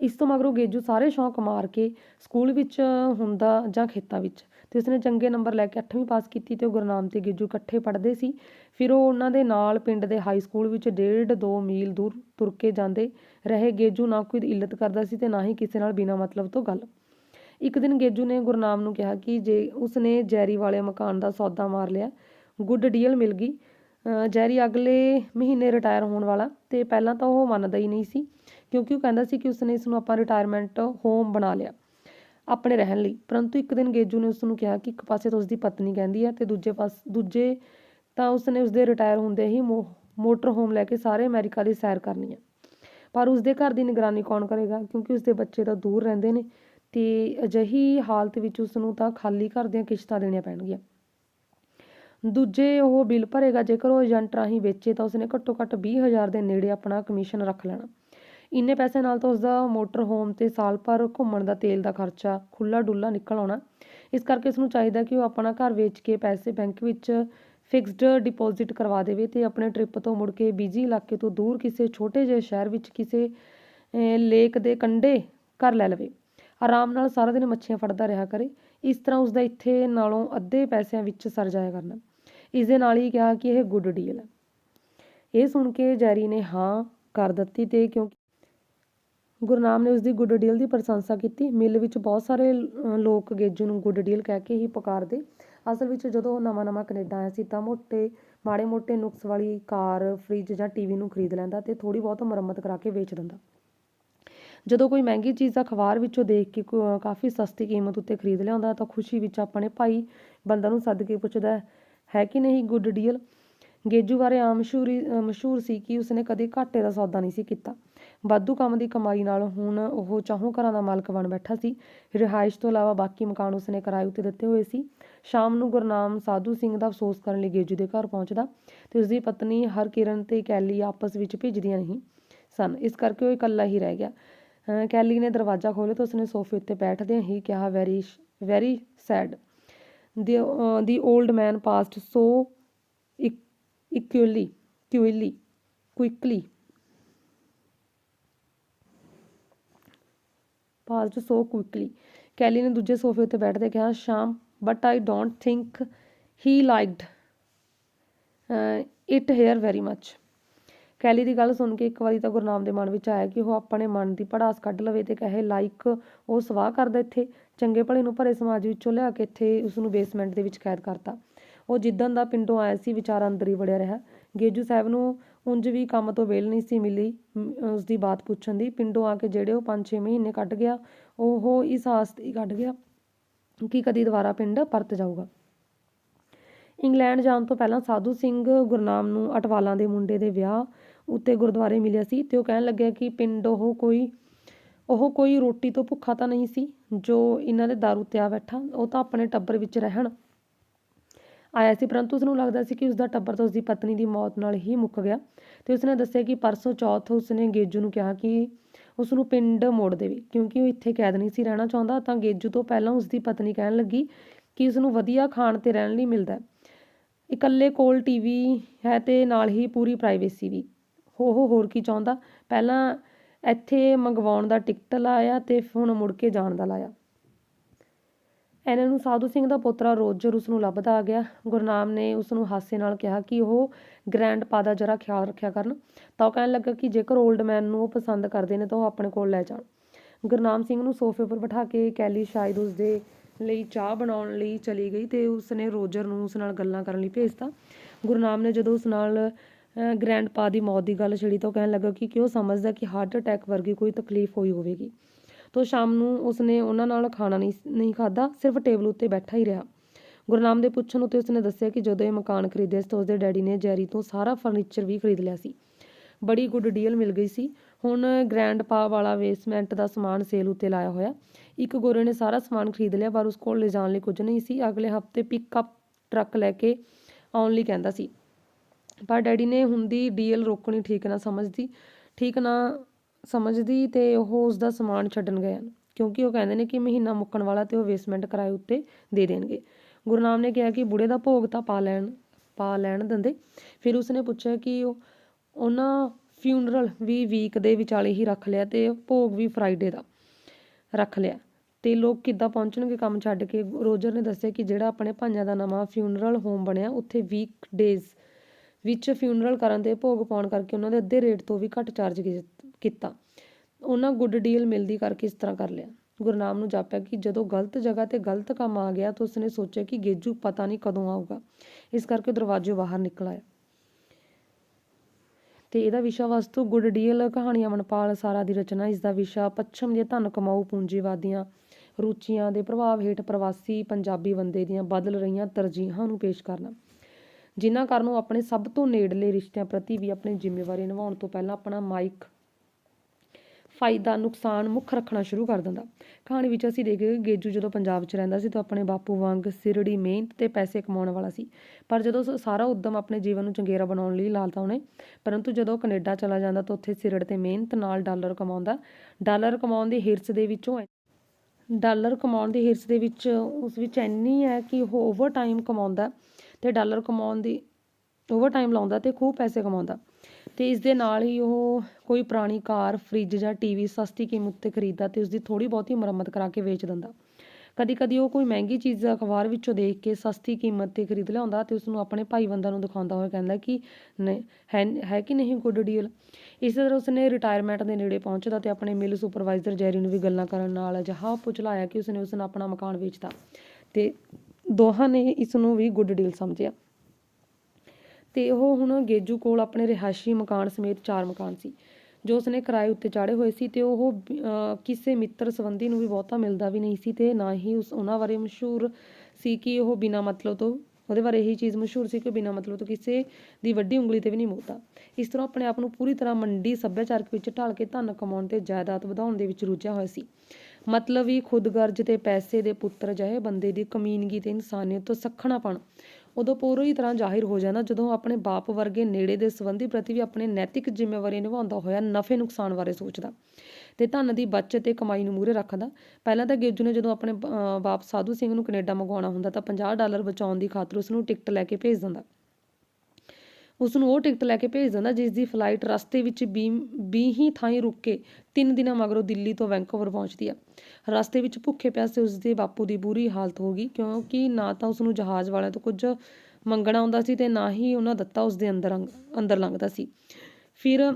ਇਸ ਤੋਂ ਮਗਰੋਂ ਗੇਜੂ ਸਾਰੇ ਸ਼ੌਂਕ ਮਾਰ ਕੇ ਸਕੂਲ ਵਿੱਚ ਹੁੰਦਾ ਜਾਂ ਖੇਤਾਂ ਵਿੱਚ। ਤੇ ਉਸਨੇ ਚੰਗੇ ਨੰਬਰ ਲੈ ਕੇ 8ਵੀਂ ਪਾਸ ਕੀਤੀ ਤੇ ਉਹ ਗੁਰਨਾਮ ਤੇ ਗੇਜੂ ਇਕੱਠੇ ਪੜ੍ਹਦੇ ਸੀ। ਫਿਰ ਉਹ ਉਹਨਾਂ ਦੇ ਨਾਲ ਪਿੰਡ ਦੇ ਹਾਈ ਸਕੂਲ ਵਿੱਚ ਡੇਢ ਦੋ ਮੀਲ ਦੂਰ ਤੁਰ ਕੇ ਜਾਂਦੇ ਰਹੇ। ਗੇਜੂ ਨਾ ਕੋਈ ਇੱਲਤ ਕਰਦਾ ਸੀ ਤੇ ਨਾ ਹੀ ਕਿਸੇ ਨਾਲ ਬਿਨਾਂ ਮਤਲਬ ਤੋਂ ਗੱਲ। ਇੱਕ ਦਿਨ ਗੇਜੂ ਨੇ ਗੁਰਨਾਮ ਨੂੰ ਕਿਹਾ ਕਿ ਜੇ ਉਸਨੇ ਜੈਰੀ ਵਾਲੇ ਮਕਾਨ ਦਾ ਸੌਦਾ ਮਾਰ ਲਿਆ ਗੁੱਡ ਡੀਲ ਮਿਲ ਗਈ। ਜੈਰੀ ਅਗਲੇ ਮਹੀਨੇ ਰਿਟਾਇਰ ਹੋਣ ਵਾਲਾ ਤੇ ਪਹਿਲਾਂ ਤਾਂ ਉਹ ਮੰਨਦਾ ਹੀ ਨਹੀਂ ਸੀ, ਕਿਉਂਕਿ ਉਹ ਕਹਿੰਦਾ ਸੀ ਕਿ ਉਸਨੇ ਇਸ ਨੂੰ ਆਪਾਂ ਰਿਟਾਇਰਮੈਂਟ ਹੋਮ ਬਣਾ ਲਿਆ, ਆਪਣੇ ਰਹਿਣ ਲਈ। ਪਰੰਤੂ ਇੱਕ ਦਿਨ ਗੇਜੂ ਨੇ ਉਸ ਨੂੰ ਕਿਹਾ ਕਿ ਇੱਕ ਪਾਸੇ ਤਾਂ ਉਸਦੀ ਪਤਨੀ ਕਹਿੰਦੀ ਹੈ ਤੇ ਦੂਜੇ ਪਾਸ, ਦੂਜੇ ਤਾਂ ਉਸਨੇ ਉਸਦੇ ਰਿਟਾਇਰ ਹੁੰਦੇ ਹੀ ਮੋ- ਮੋਟਰ ਹੋਮ ਲੈ ਕੇ ਸਾਰੇ ਅਮਰੀਕਾ ਦੀ ਸੈਰ ਕਰਨੀ ਹੈ ਪਰ ਉਸਦੇ ਘਰ ਦੀ ਨਿਗਰਾਨੀ ਕੌਣ ਕਰੇਗਾ? ਕਿਉਂਕਿ ਉਸਦੇ ਬੱਚੇ ਤਾਂ ਦੂਰ ਰਹਿੰਦੇ ਨੇ। ਤੇ ਅਜਿਹੀ ਹਾਲਤ ਵਿੱਚ ਉਸ ਨੂੰ ਤਾਂ ਖਾਲੀ ਘਰ ਦੀਆਂ ਕਿਸ਼ਤਾਂ ਦੇਣੀਆਂ ਪੈਣਗੀਆਂ। ਦੂਜੇ ਉਹ ਬਿੱਲ ਭਰੇਗਾ, ਜੇਕਰ ਉਹ ਏਜੰਟ ਰਾਹੀਂ ਵੇਚੇ ਤਾਂ ਉਸਨੇ ਘੱਟੋ ਘੱਟ 20000 ਦੇ ਨੇੜੇ ਆਪਣਾ ਕਮਿਸ਼ਨ ਰੱਖ ਲੈਣਾ। ਇੰਨੇ ਪੈਸੇ ਨਾਲ ਤਾਂ ਉਸਦਾ ਮੋਟਰ ਹੋਮ ਤੇ ਸਾਲ ਭਰ ਘੁੰਮਣ ਦਾ ਤੇਲ ਦਾ ਖਰਚਾ ਖੁੱਲਾ ਡੁੱਲਾ ਨਿਕਲ ਆਉਣਾ। ਇਸ ਕਰਕੇ ਉਸ ਨੂੰ ਚਾਹੀਦਾ ਕਿ ਉਹ ਆਪਣਾ ਘਰ ਵੇਚ ਕੇ ਪੈਸੇ ਬੈਂਕ ਵਿੱਚ ਫਿਕਸਡ ਡਿਪੋਜ਼ਿਟ ਕਰਵਾ ਦੇਵੇ ਤੇ ਆਪਣੇ ਟ੍ਰਿਪ ਤੋਂ ਮੁੜ ਕੇ ਬੀਜੀ ਇਲਾਕੇ ਤੋਂ ਦੂਰ ਕਿਸੇ ਛੋਟੇ ਜਿਹੇ ਸ਼ਹਿਰ ਵਿੱਚ ਕਿਸੇ ਲੇਕ ਦੇ ਕੰਢੇ ਘਰ ਲੈ ਲਵੇ। ਆਰਾਮ ਨਾਲ ਸਾਰਾ ਦਿਨ ਮੱਛੀਆਂ ਫੜਦਾ ਰਿਹਾ ਕਰੇ। ਇਸ ਤਰ੍ਹਾਂ ਉਸਦਾ ਇੱਥੇ ਨਾਲੋਂ ਅੱਧੇ ਪੈਸਿਆਂ ਵਿੱਚ ਸਰ ਜਾਇਆ ਕਰਨਾ। ਇਸ ਦੇ ਨਾਲ ਹੀ ਕਿਹਾ ਕਿ ਇਹ ਗੁੱਡ ਡੀਲ ਹੈ। ਇਹ ਸੁਣ ਕੇ ਜੈਰੀ ਨੇ ਹਾਂ ਕਰ ਦਿੱਤੀ ਤੇ ਕਿਉਂਕਿ ਗੁਰਨਾਮ ਨੇ ਉਸਦੀ ਗੁੱਡ ਡੀਲ ਦੀ ਪ੍ਰਸ਼ੰਸਾ ਕੀਤੀ। ਮਿਲ ਵਿੱਚ ਬਹੁਤ ਸਾਰੇ ਲੋਕ ਗੇਜੂ ਨੂੰ ਗੁੱਡ ਡੀਲ ਕਹਿ ਕੇ ਹੀ ਪੁਕਾਰਦੇ। ਅਸਲ ਵਿੱਚ ਜਦੋਂ ਉਹ ਨਵਾਂ-ਨਵਾਂ ਕੈਨੇਡਾ ਆਇਆ ਸੀ ਤਾਂ ਮੋਟੇ, ਮਾੜੇ ਮੋਟੇ ਨੁਕਸ ਵਾਲੀ ਕਾਰ, ਫ੍ਰਿਜ ਜਾਂ ਟੀਵੀ ਨੂੰ ਖਰੀਦ ਲੈਂਦਾ ਤੇ ਥੋੜੀ ਬਹੁਤ ਮੁਰੰਮਤ ਕਰਾ ਕੇ ਵੇਚ ਦਿੰਦਾ। ਜਦੋਂ ਕੋਈ ਮਹਿੰਗੀ ਚੀਜ਼ ਅਖਬਾਰ ਵਿੱਚੋਂ ਦੇਖ ਕੇ ਕਾਫੀ ਸਸਤੀ ਕੀਮਤ ਉੱਤੇ ਖਰੀਦ ਲਿਆਉਂਦਾ ਤਾਂ ਖੁਸ਼ੀ ਵਿੱਚ ਆਪਣੇ ਭਾਈ ਬੰਦਾ ਨੂੰ ਸੱਦ ਕੇ ਪੁੱਛਦਾ ਹੈ ਕਿ ਨਹੀਂ ਗੁੱਡ ਡੀਲ ਗੇਜੂ ਬਾਰੇ ਆਮ ਮਸ਼ਹੂਰੀ ਮਸ਼ਹੂਰ ਸੀ ਕਿ ਉਸਨੇ ਕਦੇ ਘਾਟੇ ਦਾ ਸੌਦਾ ਨਹੀਂ ਸੀ ਕੀਤਾ। ਵਾਧੂ ਕੰਮ ਦੀ ਕਮਾਈ ਨਾਲ ਹੁਣ ਉਹ ਚਾਹੋਂ ਘਰਾਂ ਦਾ ਮਾਲਕ ਬਣ ਬੈਠਾ ਸੀ। ਰਿਹਾਇਸ਼ ਤੋਂ ਇਲਾਵਾ ਬਾਕੀ ਮਕਾਨ ਉਸਨੇ ਕਿਰਾਏ ਉੱਤੇ ਦਿੱਤੇ ਹੋਏ ਸੀ। ਸ਼ਾਮ ਨੂੰ ਗੁਰਨਾਮ ਸਾਧੂ ਸਿੰਘ ਦਾ ਅਫਸੋਸ ਕਰਨ ਲਈ ਗੇਜੂ ਦੇ ਘਰ ਪਹੁੰਚਦਾ ਤੇ ਉਸਦੀ ਪਤਨੀ ਹਰਕਿਰਨ ਤੇ ਕੈਲੀ ਆਪਸ ਵਿੱਚ ਭਿੱਜਦੀਆਂ ਨਹੀਂ ਸਨ। ਇਸ ਕਰਕੇ ਉਹ ਇਕੱਲਾ ਹੀ ਰਹਿ ਗਿਆ। ਕੈਲੀ ਨੇ ਦਰਵਾਜ਼ਾ ਖੋਲ੍ਹਿਆ ਤਾਂ ਉਸਨੇ ਸੋਫੇ ਉੱਤੇ ਬੈਠਦਿਆਂ ਹੀ ਕਿਹਾ very very sad the the old man passed so equally ਕਿਉਇਲੀ quickly passed so quickly Kelly ਨੇ ਦੂਜੇ ਸੋਫੇ ਉੱਤੇ ਬੈਠਦੇ ਕਿਹਾ Sham but I don't think he liked it here very much Kelly ਦੀ ਗੱਲ ਸੁਣ ਕੇ ਇੱਕ ਵਾਰੀ ਤਾਂ ਗੁਰਨਾਮ ਦੇ ਮਨ ਵਿੱਚ ਆਇਆ ਕਿ ਉਹ ਆਪਣੇ ਮਨ ਦੀ ਪੜਾਸ ਕੱਢ ਲਵੇ ਤੇ ਕਹੇ ਲਾਈਕ ਉਹ ਸਵਾਹ ਕਰਦਾ ਇੱਥੇ। ਚੰਗੇ ਭਲੇ ਨੂੰ ਭਰੇ ਸਮਾਜ ਵਿੱਚੋਂ ਲਿਆ ਕੇ ਇੱਥੇ ਉਸ ਨੂੰ ਬੇਸਮੈਂਟ ਦੇ ਵਿੱਚ ਕੈਦ ਕਰਤਾ। ਉਹ ਜਿੱਦਣ ਦਾ ਪਿੰਡੋਂ ਆਇਆ ਸੀ ਵਿਚਾਰਾ ਅੰਦਰ ਹੀ ਵੜਿਆ ਰਿਹਾ। ਗੇਜੂ ਸਾਹਿਬ ਨੂੰ ਉਂਝ ਵੀ ਕੰਮ ਤੋਂ ਵੇਲ ਨਹੀਂ ਸੀ ਮਿਲੀ ਮ, ਉਸ ਦੀ ਬਾਤ ਪੁੱਛਣ ਦੀ। ਪਿੰਡੋਂ ਆ ਕੇ ਜਿਹੜੇ ਉਹ 5-6 ਮਹੀਨੇ ਕੱਢ ਗਿਆ ਉਹ ਇਸ ਆਸ ਤੇ ਹੀ ਕੱਢ ਗਿਆ ਕਿ ਕਦੀ ਦੁਬਾਰਾ ਪਿੰਡ ਪਰਤ ਜਾਊਗਾ। ਇੰਗਲੈਂਡ ਜਾਣ ਤੋਂ ਪਹਿਲਾਂ ਸਾਧੂ ਸਿੰਘ ਗੁਰਨਾਮ ਨੂੰ ਅਟਵਾਲਾਂ ਦੇ ਮੁੰਡੇ ਦੇ ਵਿਆਹ ਉੱਤੇ ਗੁਰਦੁਆਰੇ ਮਿਲਿਆ ਸੀ ਤੇ ਉਹ ਕਹਿਣ ਲੱਗਿਆ ਕਿ ਪਿੰਡ ਉਹ ਕੋਈ ਉਹ ਕੋਈ ਰੋਟੀ ਤੋਂ ਭੁੱਖਾ ਤਾਂ ਨਹੀਂ ਸੀ, ਜੋ ਇਹਨਾਂ ਦੇ ਦਾਰੂ ਤੇ ਆ ਬੈਠਾ, ਉਹ ਤਾਂ ਆਪਣੇ ਟੱਬਰ ਵਿੱਚ ਰਹਿਣ ਆਇਆ ਸੀ, ਪਰੰਤੂ ਉਸਨੂੰ ਲੱਗਦਾ ਸੀ ਕਿ ਉਸਦਾ ਟੱਬਰ ਤਾਂ ਉਸਦੀ ਪਤਨੀ ਦੀ ਮੌਤ ਨਾਲ ਹੀ ਮੁੱਕ ਗਿਆ ਤੇ ਉਸਨੇ ਦੱਸਿਆ ਕਿ ਪਰਸੋਂ ਚੌਥ ਉਸਨੇ ਗੇਜੂ ਨੂੰ ਕਿਹਾ ਕਿ ਉਸ ਨੂੰ ਪਿੰਡ ਮੋੜ ਦੇਵੇ, ਕਿਉਂਕਿ ਉਹ ਇੱਥੇ ਕੈਦ ਨਹੀਂ ਸੀ ਰਹਿਣਾ ਚਾਹੁੰਦਾ, ਤਾਂ ਗੇਜੂ ਤੋਂ ਪਹਿਲਾਂ ਉਸਦੀ ਪਤਨੀ ਕਹਿਣ ਲੱਗੀ ਕਿ ਉਸ ਨੂੰ ਵਧੀਆ ਖਾਣ ਤੇ ਰਹਿਣ ਲਈ ਮਿਲਦਾ ਇਕੱਲੇ ਕੋਲ ਟੀ ਵੀ ਹੈ ਅਤੇ ਨਾਲ ਹੀ ਪੂਰੀ ਪ੍ਰਾਈਵੇਸੀ ਵੀ। ਉਹ ਹੋਰ ਕੀ ਚਾਹੁੰਦਾ? ਪਹਿਲਾਂ ਇੱਥੇ ਮੰਗਵਾਉਣ ਦਾ ਟਿਕਟ ਲਾਇਆ ਅਤੇ ਹੁਣ ਮੁੜ ਕੇ ਜਾਣ ਦਾ ਲਾਇਆ। ਇਹਨਾਂ ਨੂੰ ਸਾਧੂ ਸਿੰਘ ਦਾ ਪੋਤਰਾ ਰੋਜਰ ਉਸ ਨੂੰ ਲੱਭਦਾ ਆ ਗਿਆ। ਗੁਰਨਾਮ ਨੇ ਉਸ ਨੂੰ ਹਾਸੇ ਨਾਲ ਕਿਹਾ ਕਿ ਉਹ ਗ੍ਰੈਂਡ ਪਾ ਦਾ ਜਰਾ ਖਿਆਲ ਰੱਖਿਆ ਕਰਨ। ਤਾਂ ਉਹ ਕਹਿਣ ਲੱਗਾ ਕਿ ਜੇਕਰ 올ਡ ਮੈਨ ਨੂੰ ਉਹ ਪਸੰਦ ਕਰਦੇ ਨੇ ਤਾਂ ਉਹ ਆਪਣੇ ਕੋਲ ਲੈ ਜਾਣ। ਗੁਰਨਾਮ ਸਿੰਘ ਨੂੰ ਸੋਫੇ ਉੱਪਰ ਬਿਠਾ ਕੇ ਕੈਲੀ ਸ਼ਾਇਦ ਉਸ ਦੇ ਲਈ ਚਾਹ ਬਣਾਉਣ ਲਈ ਚਲੀ ਗਈ ਤੇ ਉਸਨੇ ਰੋਜਰ ਨੂੰ ਉਸ ਨਾਲ ਗੱਲਾਂ ਕਰਨ ਲਈ ਭੇਜਤਾ। ਗੁਰਨਾਮ ਨੇ ਜਦੋਂ ਉਸ ਨਾਲ ਗ੍ਰੈਂਡ ਪਾ ਦੀ ਮੌਤ ਦੀ ਗੱਲ ਛਿੜੀ ਤਾਂ ਕਹਿਣ ਲੱਗਾ ਕਿ ਕਿ ਸਮਝਦਾ ਕਿ ਹਾਰਟ ਅਟੈਕ ਵਰਗੀ ਕੋਈ ਤਕਲੀਫ ਹੋਈ ਹੋਵੇਗੀ। ਤੋਂ ਸ਼ਾਮ ਨੂੰ ਉਸਨੇ ਉਹਨਾਂ ਨਾਲ ਖਾਣਾ ਨਹੀਂ ਨਹੀਂ ਖਾਧਾ, ਸਿਰਫ ਟੇਬਲ ਉੱਤੇ ਬੈਠਾ ਹੀ ਰਿਹਾ। ਗੁਰਨਾਮ ਦੇ ਪੁੱਛਣ ਉੱਤੇ ਉਸਨੇ ਦੱਸਿਆ ਕਿ ਜਦੋਂ ਇਹ ਮਕਾਨ ਖਰੀਦਿਆ ਸੀ ਤਾਂ ਉਸਦੇ ਡੈਡੀ ਨੇ ਜੈਰੀ ਤੋਂ ਸਾਰਾ ਫਰਨੀਚਰ ਵੀ ਖਰੀਦ ਲਿਆ ਸੀ। ਬੜੀ ਗੁੱਡ ਡੀਲ ਮਿਲ ਗਈ ਸੀ। ਹੁਣ ਗ੍ਰੈਂਡ ਪਾ ਵਾਲਾ ਵੇਸਮੈਂਟ ਦਾ ਸਮਾਨ ਸੇਲ ਉੱਤੇ ਲਾਇਆ ਹੋਇਆ। ਇੱਕ ਗੋਰੇ ਨੇ ਸਾਰਾ ਸਮਾਨ ਖਰੀਦ ਲਿਆ, ਪਰ ਉਸ ਕੋਲ ਲਿਜਾਣ ਲਈ ਕੁਝ ਨਹੀਂ ਸੀ। ਅਗਲੇ ਹਫ਼ਤੇ ਪਿਕਅਪ ਟਰੱਕ ਲੈ ਕੇ ਆਉਣ ਲਈ ਕਹਿੰਦਾ ਸੀ। ਪਰ ਡੈਡੀ ਨੇ ਹੁੰਦੀ ਡੀਲ ਰੋਕਣੀ ਠੀਕ ਨਾ ਸਮਝਦੀ, ਠੀਕ ਨਾ ਸਮਝਦੀ ਤੇ ਉਹ ਉਸ ਦਾ ਸਮਾਨ ਛੱਡਣ ਗਏ ਹਨ। ਕਿਉਂਕਿ ਉਹ ਕਹਿੰਦੇ ਨੇ ਕਿ ਮਹੀਨਾ ਮੁੱਕਣ ਵਾਲਾ ਤੇ ਉਹ ਵੇਸਮੈਂਟ ਕਿਰਾਏ ਉੱਤੇ ਦੇ ਦੇਣਗੇ। ਗੁਰਨਾਮ ਨੇ ਕਿਹਾ ਕਿ ਬੁੜੇ ਦਾ ਭੋਗ ਤਾਂ ਪਾ ਲੈਣ ਪਾ ਲੈਣ ਦਿੰਦੇ। ਫਿਰ ਉਸਨੇ ਪੁੱਛਿਆ ਕਿ ਉਹ ਉਹਨਾਂ ਫਿਊਨਰਲ ਵੀ ਵੀਕ ਦੇ ਵਿਚਾਲੇ ਹੀ ਰੱਖ ਲਿਆ ਤੇ ਭੋਗ ਵੀ ਫਰਾਈਡੇ ਦਾ ਰੱਖ ਲਿਆ। ਤੇ ਲੋਕ ਕਿੱਦਾਂ ਪਹੁੰਚਣਗੇ ਕੰਮ ਛੱਡ ਕੇ? ਰੋਜਰ ਨੇ ਦੱਸਿਆ ਕਿ ਜਿਹੜਾ ਆਪਣੇ ਭਾਈਆਂ ਦਾ ਨਵਾਂ ਫਿਊਨਰਲ ਹੋਮ ਬਣਿਆ, ਉੱਥੇ ਵੀਕ ਡੇਜ਼ ਵਿੱਚ ਫਿਊਨਰਲ ਕਰਨ ਤੇ ਭੋਗ ਪਾਉਣ ਕਰਕੇ ਉਹਨਾਂ ਦੇ ਅੱਧੇ ਰੇਟ ਤੋਂ ਵੀ ਘੱਟ ਚਾਰਜ ਕੀਤਾ। ਉਹਨਾਂ ਗੁੱਡ ਡੀਲ ਮਿਲਦੀ ਕਰਕੇ ਇਸ ਤਰ੍ਹਾਂ ਕਰ ਲਿਆ। ਗੁਰਨਾਮ ਨੂੰ ਜਾਪਿਆ ਕਿ ਜਦੋਂ ਗਲਤ ਜਗ੍ਹਾ ਤੇ ਗਲਤ ਕੰਮ ਆ ਗਿਆ ਤਾਂ ਉਸਨੇ ਸੋਚਿਆ ਕਿ ਗੇਜੂ ਪਤਾ ਨਹੀਂ ਕਦੋਂ ਆਊਗਾ। ਇਸ ਕਰਕੇ ਦਰਵਾਜ਼ੇ ਬਾਹਰ ਨਿਕਲ ਆਇਆ। ਤੇ ਇਹਦਾ ਵਿਸ਼ਾ ਵਸਤੂ ਗੁੱਡ ਡੀਲ ਕਹਾਣੀਆਂ ਮਨਪਾਲ ਸਾਰਾ ਦੀ ਰਚਨਾ ਇਸ ਦਾ ਵਿਸ਼ਾ ਪੱਛਮ ਦੀਆਂ ਧਨ ਕਮਾਊ ਪੂੰਜੀਵਾਦੀਆਂ ਰੁਚੀਆਂ ਦੇ ਪ੍ਰਭਾਵ ਹੇਠ ਪ੍ਰਵਾਸੀ ਪੰਜਾਬੀ ਬੰਦੇ ਦੀਆਂ ਬਦਲ ਰਹੀਆਂ ਤਰਜੀਹਾਂ ਨੂੰ ਪੇਸ਼ ਕਰਨਾ। ਜਿਨ੍ਹਾਂ ਕਾਰਨ ਉਹ ਆਪਣੇ ਸਭ ਤੋਂ ਨੇੜਲੇ ਰਿਸ਼ਤਿਆਂ ਪ੍ਰਤੀ ਵੀ ਆਪਣੀ ਜ਼ਿੰਮੇਵਾਰੀ ਨਿਭਾਉਣ ਤੋਂ ਪਹਿਲਾਂ ਆਪਣਾ ਮਾਈਕ ਫਾਇਦਾ, ਨੁਕਸਾਨ ਮੁੱਖ ਰੱਖਣਾ ਸ਼ੁਰੂ ਕਰ ਦਿੰਦਾ। ਕਹਾਣੀ ਵਿੱਚ ਅਸੀਂ ਦੇਖਦੇ ਗੇਜੂ ਜਦੋਂ ਪੰਜਾਬ 'ਚ ਰਹਿੰਦਾ ਸੀ ਤਾਂ ਆਪਣੇ ਬਾਪੂ ਵਾਂਗ ਸਿਰੜੀ ਮਿਹਨਤ ਤੇ ਪੈਸੇ ਕਮਾਉਣ ਵਾਲਾ ਸੀ। ਪਰ ਜਦੋਂ ਸਾਰਾ ਉਦਮ ਆਪਣੇ ਜੀਵਨ ਨੂੰ ਚੰਗੇਰਾ ਬਣਾਉਣ ਲਈ ਲਾਲਤਾ ਉਹਨੇ, ਪਰੰਤੂ ਜਦੋਂ ਕੈਨੇਡਾ ਚਲਾ ਜਾਂਦਾ ਤਾਂ ਉੱਥੇ ਸਿਰੜ ਤੇ ਮਿਹਨਤ ਨਾਲ ਡਾਲਰ ਕਮਾਉਂਦਾ। ਡਾਲਰ ਕਮਾਉਣ ਦੀ ਹਿਰਸ ਦੇ ਵਿੱਚੋਂ ਡਾਲਰ ਕਮਾਉਣ ਦੀ ਹਿਰਸ ਦੇ ਵਿੱਚ ਉਸ ਵਿੱਚ ਇੰਨੀ ਹੈ ਕਿ ਉਹ ਓਵਰ ਟਾਈਮ ਕਮਾਉਂਦਾ ਤੇ ਡਾਲਰ ਕਮਾਉਣ ਦੀ ਓਵਰ ਟਾਈਮ ਲਾਉਂਦਾ ਤੇ ਖੂਬ ਪੈਸੇ ਕਮਾਉਂਦਾ। ਤੇ ਇਸ ਦੇ ਨਾਲ ਹੀ ਉਹ ਕੋਈ ਪੁਰਾਣੀ ਕਾਰ ਫ੍ਰਿਜ ਜਾਂ ਟੀਵੀ ਸਸਤੀ ਕੀਮਤ ਤੇ ਖਰੀਦਦਾ ਤੇ ਉਸ ਦੀ ਥੋੜੀ ਬਹੁਤੀ ਮੁਰੰਮਤ ਕਰਾ ਕੇ ਵੇਚ ਦਿੰਦਾ। ਕਦੀ ਕਦੀ ਉਹ ਕੋਈ ਮਹਿੰਗੀ ਚੀਜ਼ ਅਖਬਾਰ ਵਿੱਚੋਂ ਦੇਖ ਕੇ ਸਸਤੀ ਕੀਮਤ ਤੇ ਖਰੀਦ ਲਿਆਉਂਦਾ ਤੇ ਉਸ ਨੂੰ ਆਪਣੇ ਭਾਈ ਬੰਦਾ ਨੂੰ ਦਿਖਾਉਂਦਾ ਹੋਇਆ ਕਹਿੰਦਾ ਕਿ ਹੈ ਹੈ ਕਿ ਨਹੀਂ ਗੁੱਡ ਡੀਲ ਇਸੇ ਤਰ੍ਹਾਂ ਉਸਨੇ ਰਿਟਾਇਰਮੈਂਟ ਦੇ ਨੇੜੇ ਪਹੁੰਚਦਾ ਤੇ ਆਪਣੇ ਮਿਲ ਸੁਪਰਵਾਈਜ਼ਰ ਜੈਰੀ ਨੂੰ ਵੀ ਗੱਲਾਂ ਕਰਨ ਨਾਲ ਅਜਿਹਾ ਪੁਚਲਾਇਆ ਕਿ ਉਸਨੇ ਉਸ ਨੂੰ ਆਪਣਾ ਮਕਾਨ ਵੇਚਤਾ। ਤੇ ਦੋਹਾਂ ਨੇ ਇਸ ਨੂੰ ਵੀ ਗੁੱਡ ਡੀਲ ਸਮਝਿਆ। ਤੇ ਉਹ ਹੁਣ ਗੇਜੂ ਕੋਲ ਆਪਣੇ ਰਿਹਾਇਸ਼ੀ ਮਕਾਨ ਸਮੇਤ ਚਾਰ ਮਕਾਨ ਸੀ, ਜੋ ਉਸਨੇ ਕਿਰਾਏ ਉੱਤੇ ਚਾੜੇ ਹੋਏ ਸੀ ਤੇ ਉਹ ਕਿਸੇ ਮਿੱਤਰ ਸੰਬੰਧੀ ਨੂੰ ਵੀ ਬਹੁਤਾ ਮਿਲਦਾ ਵੀ ਨਹੀਂ ਸੀ ਤੇ ਨਾ ਹੀ ਉਸ ਉਹਨਾਂ ਬਾਰੇ ਮਸ਼ਹੂਰ ਸੀ ਕਿ ਉਹ ਬਿਨਾਂ ਮਤਲਬ ਤੋਂ, ਉਹਦੇ ਬਾਰੇ ਇਹੀ ਚੀਜ਼ ਮਸ਼ਹੂਰ ਸੀ ਕਿ ਬਿਨਾਂ ਮਤਲਬ ਤੋਂ ਕਿਸੇ ਦੀ ਵੱਡੀ ਉਂਗਲੀ ਤੇ ਵੀ ਨਹੀਂ ਮੁੱਕਦਾ ਇਸ ਤਰ੍ਹਾਂ ਆਪਣੇ ਆਪ ਨੂੰ ਪੂਰੀ ਤਰ੍ਹਾਂ ਮੰਡੀ ਸੱਭਿਆਚਾਰਕ ਵਿੱਚ ਢਾਲ ਕੇ ਧਨ ਕਮਾਉਣ ਤੇ ਜਾਇਦਾਦ ਵਧਾਉਣ ਦੇ ਵਿੱਚ ਰੁੱਝਿਆ ਹੋਇਆ ਸੀ। ਮਤਲਬ ਹੀ ਖੁਦਗਰਜ਼ ਤੇ ਪੈਸੇ ਦੇ ਪੁੱਤਰ ਜਿਹੇ ਬੰਦੇ ਦੀ ਕਮੀਨਗੀ ਤੇ ਇਨਸਾਨੀਅਤ ਤੋਂ ਸਖਣਾਪਣ ਉਦੋਂ ਪੂਰੀ ਤਰ੍ਹਾਂ ਜ਼ਾਹਿਰ ਹੋ ਜਾਂਦਾ ਜਦੋਂ ਆਪਣੇ ਬਾਪ ਵਰਗੇ ਨੇੜੇ ਦੇ ਸੰਬੰਧੀ ਪ੍ਰਤੀ ਵੀ ਆਪਣੇ ਨੈਤਿਕ ਜ਼ਿੰਮੇਵਾਰੀ ਨਿਭਾਉਂਦਾ ਹੋਇਆ ਨਫੇ ਨੁਕਸਾਨ ਬਾਰੇ ਸੋਚਦਾ ਤੇ ਧਨ ਦੀ ਬਚਤ ਤੇ ਕਮਾਈ ਨੂੰ ਮੂਰੇ ਰੱਖਦਾ। ਪਹਿਲਾਂ ਤਾਂ ਗੇਜੂ ਨੇ ਜਦੋਂ ਆਪਣੇ ਬਾਪ ਸਾਧੂ ਸਿੰਘ ਨੂੰ ਕੈਨੇਡਾ ਮੰਗਵਾਉਣਾ ਹੁੰਦਾ ਤਾਂ 50 ਡਾਲਰ ਬਚਾਉਣ ਦੀ ਖਾਤਰ ਉਸ ਨੂੰ ਟਿਕਟ ਲੈ ਕੇ ਭੇਜ ਦਿੰਦਾ। ਉਸ ਨੂੰ ਉਹ ਟਿਕਟ ਲੈ ਕੇ ਭੇਜ ਦਿੰਦਾ ਜਿਸ ਦੀ ਫਲਾਈਟ ਰਸਤੇ ਵਿੱਚ 20 ਹੀ ਥਾਈਂ ਰੁਕ ਕੇ ਤਿੰਨ ਦਿਨਾਂ ਮਗਰੋਂ ਦਿੱਲੀ ਤੋਂ ਵੈਂਕੂਵਰ ਪਹੁੰਚਦੀ ਆ। ਰਸਤੇ ਵਿੱਚ ਭੁੱਖੇ ਪਿਆਸੇ ਉਸ ਦੇ ਬਾਪੂ ਦੀ ਬੁਰੀ ਹਾਲਤ ਹੋ ਗਈ, ਕਿਉਂਕਿ ਨਾ ਤਾਂ ਉਸ ਨੂੰ ਜਹਾਜ਼ ਵਾਲਿਆਂ ਤੋਂ ਕੁਝ ਮੰਗਣਾ ਆਉਂਦਾ ਸੀ ਤੇ ਨਾ ਹੀ ਉਹਨਾਂ ਦਿੱਤਾ ਉਸ ਦੇ ਅੰਦਰ ਅੰਦਰ ਲੰਘਦਾ ਸੀ। ਫਿਰ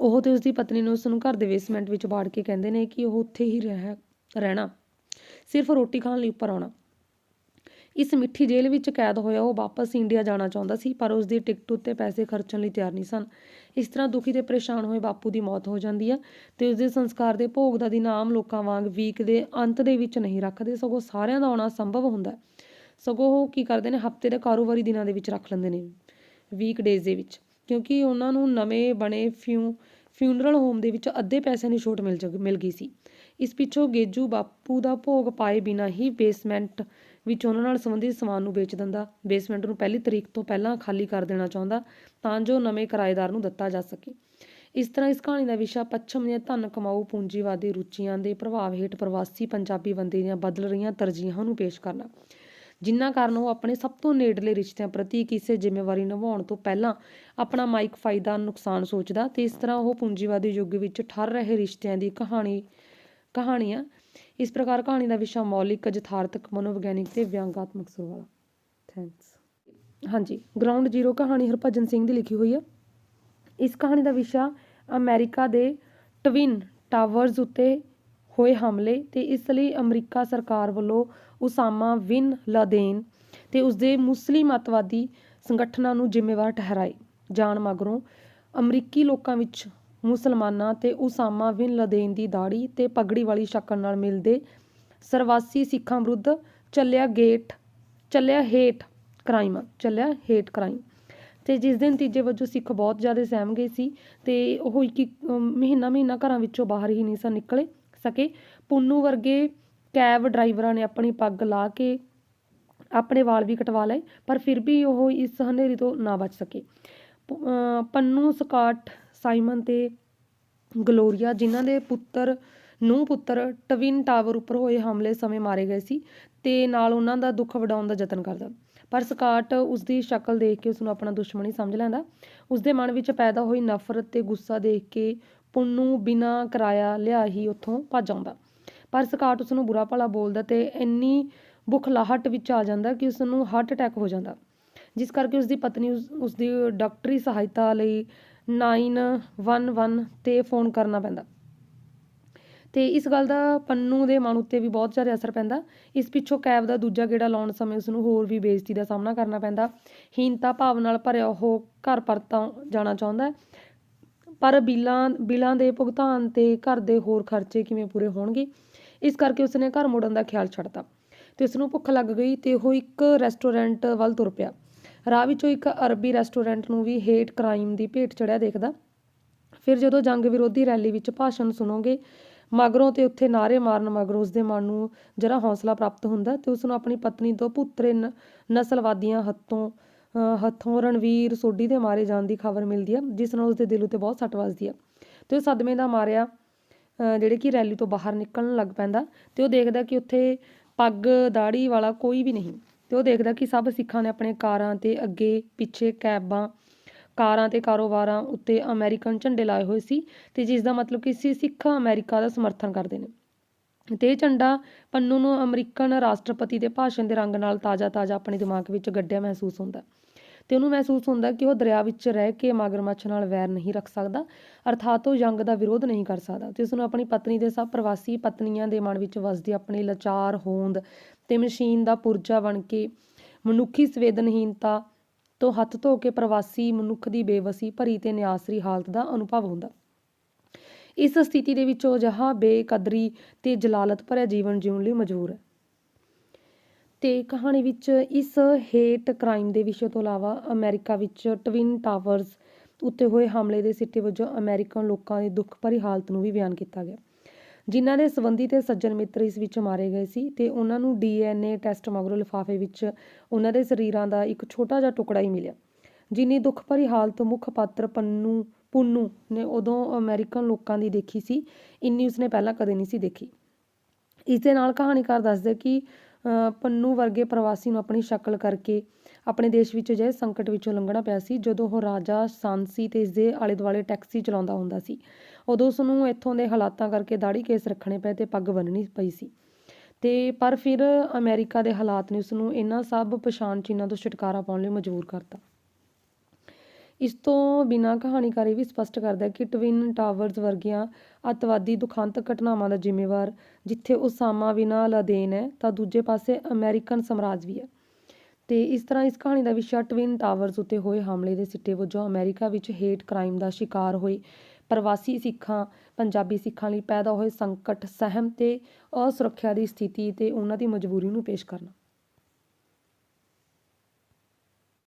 ਉਹ ਤੇ ਉਸ ਦੀ ਪਤਨੀ ਨੂੰ ਉਸ ਨੂੰ ਘਰ ਦੇ ਬੇਸਮੈਂਟ ਵਿੱਚ ਬਾੜ ਕੇ ਕਹਿੰਦੇ ਨੇ ਕਿ ਉਹ ਉੱਥੇ ਹੀ ਰਹਿ, ਰਹਿਣਾ। ਸਿਰਫ ਰੋਟੀ ਖਾਣ ਲਈ ਉੱਪਰ ਆਉਣਾ। ਇਸ ਮਿੱਠੀ ਜੇਲ੍ਹ ਵਿੱਚ ਕੈਦ ਹੋਇਆ, ਉਹ ਵਾਪਸ ਇੰਡੀਆ ਜਾਣਾ ਚਾਹੁੰਦਾ ਸੀ, ਪਰ ਉਸ ਦੀ ਟਿਕਟ ਉੱਤੇ ਪੈਸੇ ਖਰਚਣ ਲਈ ਤਿਆਰ ਨਹੀਂ ਸਨ। ਇਸ ਤਰ੍ਹਾਂ ਦੁਖੀ ਤੇ ਪਰੇਸ਼ਾਨ ਹੋਏ ਬਾਪੂ ਦੀ ਮੌਤ ਹੋ ਜਾਂਦੀ ਹੈ ਤੇ ਉਸ ਦੇ ਸੰਸਕਾਰ ਦੇ ਭੋਗ ਦਾ ਦਿਨ ਆਮ ਲੋਕਾਂ ਵਾਂਗ ਵੀਕ ਦੇ ਅੰਤ ਦੇ ਵਿੱਚ ਨਹੀਂ ਰੱਖਦੇ, ਸਗੋਂ ਸਾਰਿਆਂ ਦਾ ਆਉਣਾ ਸੰਭਵ ਹੁੰਦਾ ਸਗੋਂ ਉਹ ਕੀ ਕਰਦੇ ਨੇ, ਹਫ਼ਤੇ ਦੇ ਕਾਰੋਬਾਰੀ ਦਿਨਾਂ ਦੇ ਵਿੱਚ ਰੱਖ ਲੈਂਦੇ ਨੇ, ਵੀਕ ਡੇਜ਼ ਦੇ ਵਿੱਚ, ਕਿਉਂਕਿ ਉਹਨਾਂ ਨੂੰ ਨਵੇਂ ਬਣੇ ਫਿਊ, ਫਿਊਨਰਲ ਹੋਮ ਦੇ ਵਿੱਚ ਅੱਧੇ ਪੈਸੇ ਦੀ ਛੋਟ ਮਿਲ ਮਿਲ ਗਈ ਸੀ। ਇਸ ਪਿੱਛੋਂ ਗੇਜੂ ਬਾਪੂ ਦਾ ਭੋਗ ਪਾਏ ਬਿਨਾਂ ਹੀ ਬੇਸਮੈਂਟ ਵਿੱਚ ਉਹਨਾਂ ਨਾਲ ਸੰਬੰਧਿਤ ਸਮਾਨ ਨੂੰ ਵੇਚ ਦਿੰਦਾ ਬੇਸਮੈਂਟ ਨੂੰ ਪਹਿਲੀ ਤਰੀਕ ਤੋਂ ਪਹਿਲਾਂ ਖਾਲੀ ਕਰ ਦੇਣਾ ਚਾਹੁੰਦਾ ਤਾਂ ਜੋ ਨਵੇਂ ਕਿਰਾਏਦਾਰ ਨੂੰ ਦਿੱਤਾ ਜਾ ਸਕੇ। ਇਸ ਤਰ੍ਹਾਂ ਇਸ ਕਹਾਣੀ ਦਾ ਵਿਸ਼ਾ ਪੱਛਮ ਦੀਆਂ ਧਨ ਕਮਾਊ ਪੂੰਜੀਵਾਦੀ ਰੁਚੀਆਂ ਦੇ ਪ੍ਰਭਾਵ ਹੇਠ ਪ੍ਰਵਾਸੀ ਪੰਜਾਬੀ ਬੰਦੇ ਦੀਆਂ ਬਦਲ ਰਹੀਆਂ ਤਰਜੀਹਾਂ ਨੂੰ ਪੇਸ਼ ਕਰਨਾ। ਜਿਨ੍ਹਾਂ ਕਾਰਨ ਉਹ ਆਪਣੇ ਸਭ ਤੋਂ ਨੇੜਲੇ ਰਿਸ਼ਤਿਆਂ ਪ੍ਰਤੀ ਕਿਸੇ ਜ਼ਿੰਮੇਵਾਰੀ ਨਿਭਾਉਣ ਤੋਂ ਪਹਿਲਾਂ ਆਪਣਾ ਮਾਇਕ ਫਾਇਦਾ, ਨੁਕਸਾਨ ਸੋਚਦਾ ਤੇ ਇਸ ਤਰ੍ਹਾਂ ਉਹ ਪੂੰਜੀਵਾਦੀ ਯੁੱਗ ਵਿੱਚ ਠਰ ਰਹੇ ਰਿਸ਼ਤਿਆਂ ਦੀ ਕਹਾਣੀ, ਕਹਾਣੀਆਂ ਇਸ ਪ੍ਰਕਾਰ ਕਹਾਣੀ ਦਾ ਵਿਸ਼ਾ ਮੌਲਿਕ, ਯਥਾਰਥਕ, ਮਨੋਵਿਗਿਆਨਿਕ ਤੇ ਵਿਅੰਗਾਤਮਕ ਸੁਰ ਵਾਲਾ। ਥੈਂਕਸ ਹਾਂਜੀ ਗਰਾਊਂਡ ਜ਼ੀਰੋ ਕਹਾਣੀ ਹਰਭਜਨ ਸਿੰਘ ਦੀ ਲਿਖੀ ਹੋਈ ਹੈ ਇਸ ਕਹਾਣੀ ਦਾ ਵਿਸ਼ਾ ਅਮਰੀਕਾ ਦੇ ਟਵਿਨ ਟਾਵਰਜ਼ ਉੱਤੇ ਹੋਏ ਹਮਲੇ ਤੇ ਇਸ ਲਈ ਅਮਰੀਕਾ ਸਰਕਾਰ ਵੱਲੋਂ ਉਸਾਮਾ ਬਿਨ ਲਾਦੇਨ ਤੇ ਉਸਦੇ ਮੁਸਲਿਮ ਅਤਵਾਦੀ ਸੰਗਠਨਾਂ ਨੂੰ ਜ਼ਿੰਮੇਵਾਰ ਠਹਿਰਾਏ। ਜਾਣ ਮਗਰੋਂ ਅਮਰੀਕੀ ਲੋਕਾਂ ਵਿੱਚ ਮੁਸਲਮਾਨਾਂ ਤੇ ਉਸਾਮਾ ਬਿਨ ਲਾਦੇਨ ਦੀ ਦਾੜੀ ਤੇ ਪਗੜੀ ਵਾਲੀ ਸ਼ਕਲ ਨਾਲ ਮਿਲਦੇ ਸਰਵਾਸੀ ਸਿੱਖਾਂ ਵਿਰੁੱਧ ਚੱਲਿਆ ਗੇਟ, ਚੱਲਿਆ ਹੇਟ ਕ੍ਰਾਈਮ ਚੱਲਿਆ ਹੇਟ ਕ੍ਰਾਈਮ ਤੇ ਜਿਸ ਦਿਨ ਤੀਜੇ ਵਜੋਂ ਸਿੱਖ ਬਹੁਤ ਜ਼ਿਆਦਾ ਸਹਿਮ ਗਏ ਸੀ ਤੇ ਉਹ ਇੱਕ ਮਹੀਨਾ ਮਹੀਨਾ ਘਰਾਂ ਵਿੱਚੋਂ ਬਾਹਰ ਹੀ ਨਹੀਂ ਸਨ ਨਿਕਲੇ ਸਕੇ। ਪੁੰਨੂ ਵਰਗੇ ਕੈਬ ਡਰਾਈਵਰਾਂ ਨੇ ਆਪਣੀ ਪੱਗ ਲਾ ਕੇ ਆਪਣੇ ਵਾਲ ਵੀ ਕਟਵਾ ਲਏ, ਪਰ ਫਿਰ ਵੀ ਉਹ ਇਸ ਹਨੇਰੀ ਤੋਂ ਨਾ ਬਚ ਸਕੇ। ਪ- ਅਮ ਪੰਨੂ ਸਕਾਟ ਸਾਈਮਨ ਤੇ ਗਲੋਰੀਆ, ਜਿਨ੍ਹਾਂ ਦੇ ਪੁੱਤਰ ਨੂੰ ਪੁੱਤਰ ਟਵਿਨ ਟਾਵਰ ਉੱਪਰ ਹੋਏ ਹਮਲੇ ਸਮੇਂ ਮਾਰੇ ਗਏ ਸੀ ਤੇ ਨਾਲ ਉਹਨਾਂ ਦਾ ਦੁੱਖ ਵਡਾਉਣ ਦਾ ਯਤਨ ਕਰਦਾ। ਪਰ ਸਕਾਟ ਉਸ ਦੀ ਸ਼ਕਲ ਦੇਖ ਕੇ ਉਸ ਨੂੰ ਆਪਣਾ ਦੁਸ਼ਮਣ ਹੀ ਸਮਝ ਲੈਂਦਾ। ਉਸ ਦੇ ਮਨ ਵਿੱਚ ਪੈਦਾ ਹੋਈ ਨਫ਼ਰਤ ਤੇ ਗੁੱਸਾ ਦੇਖ ਕੇ ਪੁੰਨੂ ਬਿਨਾਂ ਕਿਰਾਇਆ ਲਿਆ ਹੀ ਉੱਥੋਂ ਭੱਜ ਆਉਂਦਾ। ਪਰ ਸਕਾਟ ਉਸ ਨੂੰ ਬੁਰਾ ਭਲਾ ਬੋਲਦਾ ਤੇ ਇੰਨੀ ਬੁਖਲਾਹਟ ਵਿੱਚ ਆ ਜਾਂਦਾ ਕਿ ਉਸ ਨੂੰ ਹਾਰਟ ਅਟੈਕ ਹੋ ਜਾਂਦਾ। ਜਿਸ ਕਰਕੇ ਉਸ ਦੀ ਪਤਨੀ ਉਸ ਦੀ ਡਾਕਟਰੀ ਸਹਾਇਤਾ ਲਈ 911 ਤੇ ਫੋਨ ਕਰਨਾ ਪੈਂਦਾ। ਤੇ ਇਸ ਗੱਲ ਦਾ ਪੰਨੂ ਦੇ ਮਨ ਉੱਤੇ ਵੀ ਬਹੁਤ ਜ਼ਿਆਦਾ ਅਸਰ ਪੈਂਦਾ। ਇਸ ਪਿੱਛੋਂ ਕੈਬ ਦਾ ਦੂਜਾ ਗੇੜਾ ਲਾਉਣ ਸਮੇਂ ਉਸ ਨੂੰ ਹੋਰ ਵੀ ਬੇਇੱਜ਼ਤੀ ਦਾ ਸਾਹਮਣਾ ਕਰਨਾ ਪੈਂਦਾ। ਹੀਨਤਾ ਭਾਵ ਨਾਲ ਭਰਿਆ ਉਹ ਘਰ ਪਰਤਾਂ ਜਾਣਾ ਚਾਹੁੰਦਾ ਪਰ ਬਿੱਲਾਂ ਬਿੱਲਾਂ ਦੇ ਭੁਗਤਾਨ ਤੇ ਘਰ ਦੇ ਹੋਰ ਖਰਚੇ ਕਿਵੇਂ ਪੂਰੇ ਹੋਣਗੇ? ਇਸ ਕਰਕੇ ਉਸਨੇ ਘਰ ਮੁੜਨ ਦਾ ਖਿਆਲ ਛੱਡਤਾ। ਤੇ ਉਸ ਨੂੰ ਭੁੱਖ ਲੱਗ ਗਈ ਤੇ ਉਹ ਇੱਕ ਰੈਸਟੋਰੈਂਟ ਵੱਲ ਤੁਰ ਪਿਆ। ਰਾਹ ਵਿੱਚੋਂ ਇੱਕ ਅਰਬੀ ਰੈਸਟੋਰੈਂਟ ਨੂੰ ਵੀ ਹੇਟ ਕ੍ਰਾਈਮ ਦੀ ਭੇਟ ਚੜਿਆ ਦੇਖਦਾ। ਫਿਰ ਜਦੋਂ ਜੰਗ ਵਿਰੋਧੀ ਰੈਲੀ ਵਿੱਚ ਭਾਸ਼ਣ ਸੁਣੋਗੇ, ਮਗਰੋਂ ਤੇ ਉੱਥੇ ਨਾਅਰੇ ਮਾਰਨ ਮਗਰੋਂ ਉਸਦੇ ਮਨ ਨੂੰ ਜਰਾ ਹੌਸਲਾ ਪ੍ਰਾਪਤ ਹੁੰਦਾ ਤੇ ਉਸ ਨੂੰ ਆਪਣੀ ਪਤਨੀ ਤੋਂ ਪੁੱਤਰੇ ਨਸਲਵਾਦੀਆਂ ਹੱਥੋਂ, ਅਹ, ਹੱਥੋਂ ਰਣਵੀਰ ਸੋਢੀ ਦੇ ਮਾਰੇ ਜਾਣ ਦੀ ਖਬਰ ਮਿਲਦੀ ਹੈ ਜਿਸ ਨਾਲ ਉਸਦੇ ਦਿਲ ਉੱਤੇ ਬਹੁਤ ਸੱਟ ਵੱਜਦੀ ਹੈ ਤੇ ਉਹ ਸਦਮੇ ਦਾ ਮਾਰਿਆ, ਅਹ, ਜਿਹੜੇ ਕਿ ਰੈਲੀ ਤੋਂ ਬਾਹਰ ਨਿਕਲਣ ਲੱਗ ਪੈਂਦਾ ਤੇ ਉਹ ਦੇਖਦਾ ਕਿ ਉੱਥੇ ਪੱਗ ਦਾੜੀ ਵਾਲਾ ਕੋਈ ਵੀ ਨਹੀਂ। ਤੇ ਉਹ ਦੇਖਦਾ ਕਿ ਸਭ ਸਿੱਖਾਂ ਨੇ ਆਪਣੇ ਕਾਰਾਂ ਤੇ ਅੱਗੇ ਪਿੱਛੇ ਕੈਬਾਂ, ਕਾਰਾਂ ਤੇ ਕਾਰੋਬਾਰਾਂ ਉੱਤੇ ਅਮਰੀਕਨ ਝੰਡੇ ਲਾਏ ਹੋਏ ਸੀ ਤੇ ਜਿਸ ਦਾ ਮਤਲਬ ਕਿ ਸੀ, ਸਿੱਖ ਅਮਰੀਕਾ ਦਾ ਸਮਰਥਨ ਕਰਦੇ ਨੇ। ਤੇ ਇਹ ਝੰਡਾ ਪੰਨੂ ਨੂੰ ਅਮਰੀਕਨ ਰਾਸ਼ਟਰਪਤੀ ਦੇ ਭਾਸ਼ਣ ਦੇ ਰੰਗ ਨਾਲ ਤਾਜ਼ਾ-ਤਾਜ਼ਾ ਆਪਣੇ ਦਿਮਾਗ ਵਿੱਚ ਗੱਡਿਆ ਮਹਿਸੂਸ ਹੁੰਦਾ। ਤੇ ਉਹਨੂੰ ਮਹਿਸੂਸ ਹੁੰਦਾ ਕਿ ਉਹ ਦਰਿਆ ਵਿੱਚ ਰਹਿ ਕੇ ਮਗਰਮੱਛ ਨਾਲ ਵੈਰ ਨਹੀਂ ਰੱਖ ਸਕਦਾ, ਅਰਥਾਤ ਉਹ ਜੰਗ ਦਾ ਵਿਰੋਧ ਨਹੀਂ ਕਰ ਸਕਦਾ ਤੇ ਉਸ ਨੂੰ ਆਪਣੀ ਪਤਨੀ ਦੇ ਸਭ ਪ੍ਰਵਾਸੀ ਪਤਨੀਆਂ ਦੇ ਮਨ ਵਿੱਚ ਵਸਦੀ ਆਪਣੀ ਲਾਚਾਰ ਹੋਂਦ ਤੇ ਮਸ਼ੀਨ ਦਾ ਪੁਰਜਾ ਬਣ ਕੇ ਮਨੁੱਖੀ ਸੰਵੇਦਨਹੀਨਤਾ ਤੋਂ ਹੱਥ ਧੋ ਕੇ ਪ੍ਰਵਾਸੀ ਮਨੁੱਖ ਦੀ ਬੇਵਸੀ, ਭਰੀ ਤੇ ਨਿਆਸਰੀ ਹਾਲਤ ਦਾ ਅਨੁਭਵ ਹੁੰਦਾ। ਇਸ ਸਥਿਤੀ ਦੇ ਵਿੱਚ ਉਹ ਜਹਾ ਬੇਕਦਰੀ ਤੇ ਜਲਾਲਤ ਭਰਿਆ ਜੀਵਨ ਜਿਉਣ ਲਈ ਮਜਬੂਰ ਹੈ। ਤੇ ਕਹਾਣੀ ਵਿੱਚ ਇਸ ਹੇਟ ਕ੍ਰਾਈਮ ਦੇ ਵਿਸ਼ੇ ਤੋਂ ਇਲਾਵਾ ਅਮਰੀਕਾ ਵਿੱਚ ਟਵਿਨ ਟਾਵਰਜ਼ ਉੱਤੇ ਹੋਏ ਹਮਲੇ ਦੇ ਸਿੱਟੇ ਵਜੋਂ ਅਮਰੀਕਨ ਲੋਕਾਂ ਦੀ ਦੁੱਖ ਭਰੀ ਹਾਲਤ ਨੂੰ ਵੀ ਬਿਆਨ ਕੀਤਾ ਗਿਆ। ਜਿਨ੍ਹਾਂ ਦੇ ਸੰਬੰਧੀ ਤੇ ਸੱਜਣ ਮਿੱਤਰ ਇਸ ਵਿੱਚ ਮਾਰੇ ਗਏ ਸੀ ਤੇ ਉਹਨਾਂ ਨੂੰ ਡੀਐਨਏ ਟੈਸਟ ਮਗਰੋਂ ਲਿਫਾਫੇ ਵਿੱਚ ਉਹਨਾਂ ਦੇ ਸਰੀਰਾਂ ਦਾ ਇੱਕ ਛੋਟਾ ਜਿਹਾ ਟੁਕੜਾ ਹੀ ਮਿਲਿਆ ਜਿੰਨੀ ਦੁੱਖ ਭਰੀ ਹਾਲਤ ਮੁੱਖ ਪਾਤਰ ਪੰਨੂ ਪੁੰਨੂ ਨੇ ਉਦੋਂ ਅਮਰੀਕਨ ਲੋਕਾਂ ਦੀ ਦੇਖੀ ਸੀ ਇੰਨੀ ਉਸਨੇ ਪਹਿਲਾਂ ਕਦੇ ਨਹੀਂ ਸੀ ਦੇਖੀ। ਇਸ ਦੇ ਨਾਲ ਕਹਾਣੀਕਾਰ ਦੱਸਦੇ ਕਿ ਅਹ, ਪੰਨੂ ਵਰਗੇ ਪ੍ਰਵਾਸੀ ਨੂੰ ਆਪਣੀ ਸ਼ਕਲ ਕਰਕੇ ਆਪਣੇ ਦੇਸ਼ ਵਿੱਚ ਅਜਿਹੇ ਸੰਕਟ ਵਿੱਚੋਂ ਲੰਘਣਾ ਪਿਆ ਸੀ ਜਦੋਂ ਉਹ ਰਾਜਾ ਸਾਂਸੀ ਤੇ ਇਸ ਦੇ ਆਲੇ ਦੁਆਲੇ ਟੈਕਸੀ ਚਲਾਉਂਦਾ ਹੁੰਦਾ ਸੀ। ਉਦੋਂ ਉਸ ਨੂੰ ਇੱਥੋਂ ਦੇ ਹਾਲਾਤਾਂ ਕਰਕੇ ਦਾੜੀ ਕੇਸ ਰੱਖਣੇ ਪਏ ਤੇ ਪੱਗ ਬੰਨਣੀ ਪਈ ਸੀ। ਤੇ ਪਰ ਫਿਰ ਅਮਰੀਕਾ ਦੇ ਹਾਲਾਤ ਨੇ ਉਸ ਨੂੰ ਇਹਨਾਂ ਸਭ ਪਛਾਣ ਚੀਨਾਂ ਤੋਂ ਛੁਟਕਾਰਾ ਪਾਉਣ ਲਈ ਮਜਬੂਰ ਕਰਤਾ। ਇਸ ਤੋਂ ਬਿਨਾਂ ਕਹਾਣੀਕਾਰ ਇਹ ਵੀ ਸਪਸ਼ਟ ਕਰਦਾ ਹੈ ਕਿ ਟਵਿਨ ਟਾਵਰਜ਼ ਵਰਗੀਆਂ ਅੱਤਵਾਦੀ ਦੁਖਾਂਤਕ ਘਟਨਾਵਾਂ ਦਾ ਜ਼ਿੰਮੇਵਾਰ, ਜਿੱਥੇ ਉਸਾਮਾ ਬਿਨਾਂ ਲਾਦੇਨ ਹੈ, ਤਾਂ ਦੂਜੇ ਪਾਸੇ ਅਮਰੀਕਨ ਸਮਰਾਜ ਵੀ ਹੈ। ਤੇ ਇਸ ਤਰ੍ਹਾਂ ਇਸ ਕਹਾਣੀ ਦਾ ਵਿਸ਼ਾ ਟਵਿਨ ਟਾਵਰਜ਼ ਉੱਤੇ ਹੋਏ ਹਮਲੇ ਦੇ ਸਿੱਟੇ ਵਜੋਂ ਅਮਰੀਕਾ ਵਿੱਚ ਹੇਟ ਕ੍ਰਾਈਮ ਦਾ ਸ਼ਿਕਾਰ ਹੋਏ ਪ੍ਰਵਾਸੀ ਸਿੱਖਾਂ, ਪੰਜਾਬੀ ਸਿੱਖਾਂ ਲਈ ਪੈਦਾ ਹੋਏ ਸੰਕਟ, ਸਹਿਮ ਤੇ ਅਸੁਰੱਖਿਆ ਦੀ ਸਥਿਤੀ ਤੇ ਉਹਨਾਂ ਦੀ ਮਜਬੂਰੀ ਨੂੰ ਪੇਸ਼ ਕਰਨਾ।